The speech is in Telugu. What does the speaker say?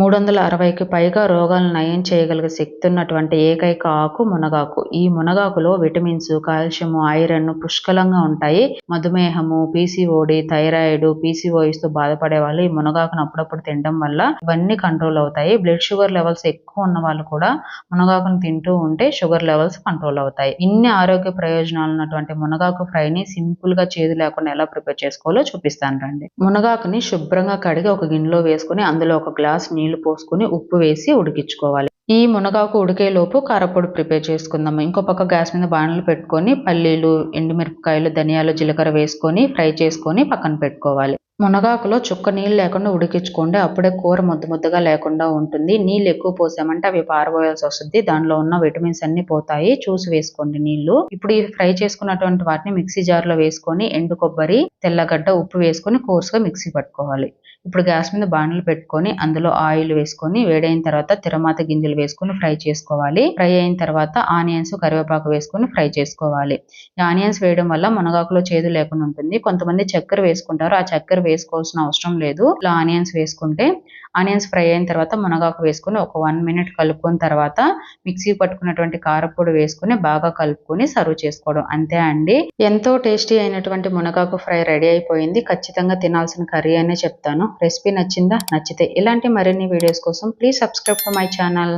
మూడు వందల అరవైకి పైగా రోగాలను నయం చేయగలిగే శక్తి ఉన్నటువంటి ఏకైక ఆకు మునగాకు. ఈ మునగాకులో విటమిన్స్ కాల్షియం ఐరన్ పుష్కలంగా ఉంటాయి. మధుమేహము పీసీఓడి థైరాయిడ్ పీసీఓఎస్తో బాధపడే వాళ్ళు ఈ మునగాకును అప్పుడప్పుడు తినడం వల్ల ఇవన్నీ కంట్రోల్ అవుతాయి. బ్లడ్ షుగర్ లెవెల్స్ ఎక్కువ ఉన్న వాళ్ళు కూడా మునగాకును తింటూ ఉంటే షుగర్ లెవెల్స్ కంట్రోల్ అవుతాయి. ఇన్ని ఆరోగ్య ప్రయోజనాలు ఉన్నటువంటి మునగాకు ఫ్రైని సింపుల్గా చేదు లేకుండా ఎలా ప్రిపేర్ చేసుకోవాలో చూపిస్తాను రండి. మునగాకుని శుభ్రంగా కడిగి ఒక గిన్నెలో వేసుకుని అందులో ఒక గ్లాస్ నీళ్ళు పోసుకుని ఉప్పు వేసి ఉడికించుకోవాలి. ఈ మునగాకు ఉడికేలోపు కారపొడి ప్రిపేర్ చేసుకుందాము. ఇంకో పక్క గ్యాస్ మీద బాణలు పెట్టుకొని పల్లీలు ఎండుమిరపకాయలు ధనియాలు జీలకర్ర వేసుకొని ఫ్రై చేసుకొని పక్కన పెట్టుకోవాలి. మునగాకులో చుక్క నీళ్ళు లేకుండా ఉడికించుకోండి. అప్పుడే కూర ముద్ద ముద్దగా లేకుండా ఉంటుంది. నీళ్ళు ఎక్కువ పోసామంటే అవి పారబోయాల్సి వస్తుంది. దానిలో ఉన్న విటమిన్స్ అన్ని పోతాయి. చూసి వేసుకోండి నీళ్ళు ఇప్పుడు ఈ ఫ్రై చేసుకున్నటువంటి వాటిని మిక్సీ జార్లో వేసుకొని ఎండు కొబ్బరి తెల్లగడ్డ ఉప్పు వేసుకొని కోర్సుగా మిక్సీ పట్టుకోవాలి. ఇప్పుడు గ్యాస్ మీద బాణలు పెట్టుకొని అందులో ఆయిల్ వేసుకొని వేడైన తర్వాత తిరమాత గింజలు వేసుకొని ఫ్రై చేసుకోవాలి. ఫ్రై అయిన తర్వాత ఆనియన్స్ కరివేపాకు వేసుకొని ఫ్రై చేసుకోవాలి. ఈ ఆనియన్స్ వేయడం వల్ల మునగాకులో చేదు లేకుండా ఉంటుంది. కొంతమంది చక్కెర వేసుకుంటారు. ఆ చక్కెర వేసుకోవాల్సిన అవసరం లేదు. ఇలా ఆనియన్స్ వేసుకుంటే ఆనియన్స్ ఫ్రై అయిన తర్వాత మునగాకు వేసుకుని ఒక వన్ మినిట్ కలుపుకున్న తర్వాత మిక్సీ పట్టుకున్నటువంటి కారపొడి వేసుకొని బాగా కలుపుకొని సర్వ్ చేసుకోవడం. అంతే అండి. ఎంతో టేస్టీ అయినటువంటి మునగాకు ఫ్రై రెడీ అయిపోయింది. ఖచ్చితంగా తినాల్సిన కర్రీ అనే చెప్తాను. రెసిపీ నచ్చిందా? నచ్చితే ఇలాంటి మరిన్ని వీడియోస్ కోసం please subscribe to my channel.